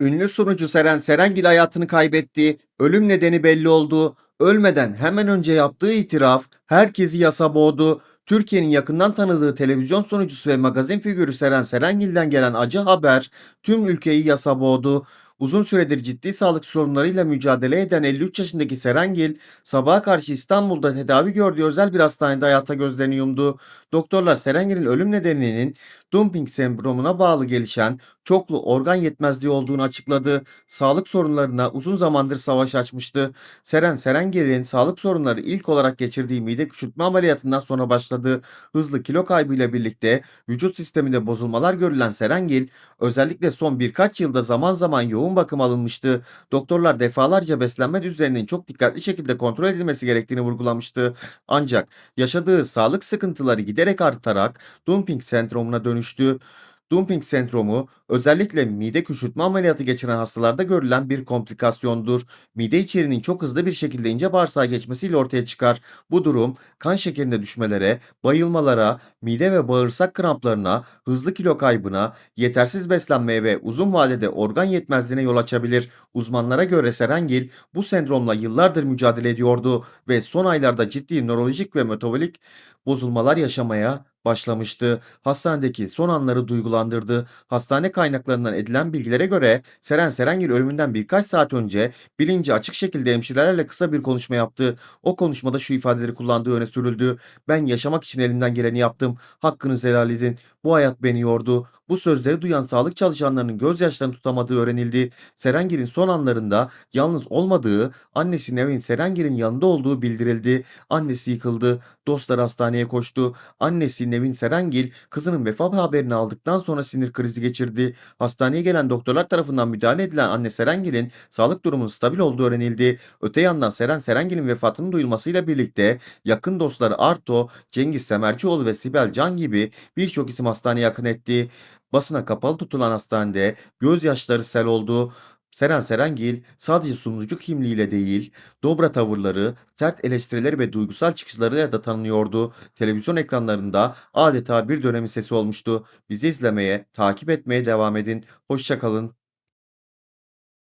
Ünlü sunucu Seren Serengil hayatını kaybetti. Ölüm nedeni belli oldu. Ölmeden hemen önce yaptığı itiraf herkesi yasa boğdu. Türkiye'nin yakından tanıdığı televizyon sunucusu ve magazin figürü Seren Serengil'den gelen acı haber tüm ülkeyi yasa boğdu. Uzun süredir ciddi sağlık sorunlarıyla mücadele eden 53 yaşındaki Serengil, sabaha karşı İstanbul'da tedavi gördüğü özel bir hastanede hayata gözlerini yumdu. Doktorlar Serengil'in ölüm nedeninin dumping sendromuna bağlı gelişen çoklu organ yetmezliği olduğunu açıkladı. Sağlık sorunlarına uzun zamandır savaş açmıştı. Seren Serengil'in sağlık sorunları ilk olarak geçirdiği mide küçültme ameliyatından sonra başladı. Hızlı kilo kaybıyla birlikte vücut sisteminde bozulmalar görülen Serengil, özellikle son birkaç yılda zaman zaman yoğun bakım alınmıştı. Doktorlar defalarca beslenme düzeninin çok dikkatli şekilde kontrol edilmesi gerektiğini vurgulamıştı. Ancak yaşadığı sağlık sıkıntıları giderek artarak dumping sendromuna dönüştü. Dumping sendromu özellikle mide küçültme ameliyatı geçiren hastalarda görülen bir komplikasyondur. Mide içeriğinin çok hızlı bir şekilde ince bağırsağa geçmesiyle ortaya çıkar. Bu durum kan şekerinde düşmelere, bayılmalara, mide ve bağırsak kramplarına, hızlı kilo kaybına, yetersiz beslenmeye ve uzun vadede organ yetmezliğine yol açabilir. Uzmanlara göre Serengil bu sendromla yıllardır mücadele ediyordu ve son aylarda ciddi nörolojik ve metabolik bozulmalar yaşamaya başlamıştı. Hastanedeki son anları duygulandırdı. Hastane kaynaklarından edilen bilgilere göre Seren Serengil ölümünden birkaç saat önce bilinci açık şekilde hemşirelerle kısa bir konuşma yaptı. O konuşmada şu ifadeleri kullandığı öne sürüldü. Ben yaşamak için elimden geleni yaptım. Hakkınızı helal edin. Bu hayat beni yordu. Bu sözleri duyan sağlık çalışanlarının gözyaşlarını tutamadığı öğrenildi. Serengil'in son anlarında yalnız olmadığı, annesi Nevin Serengil'in yanında olduğu bildirildi. Annesi yıkıldı. Dostlar hastaneye koştu. Annesi Nevin Serengil kızının vefat haberini aldıktan sonra sinir krizi geçirdi. Hastaneye gelen doktorlar tarafından müdahale edilen anne Serengil'in sağlık durumunun stabil olduğu öğrenildi. Öte yandan Seren Serengil'in vefatının duyulmasıyla birlikte yakın dostları Arto, Cengiz Semercioğlu ve Sibel Can gibi birçok isim hastaneye yakın etti. Basına kapalı tutulan hastanede gözyaşları sel oldu. Seren Serengil sadece sunucu kimliğiyle değil, dobra tavırları, sert eleştirileri ve duygusal çıkışlarıyla da tanınıyordu. Televizyon ekranlarında adeta bir dönemin sesi olmuştu. Bizi izlemeye, takip etmeye devam edin. Hoşçakalın.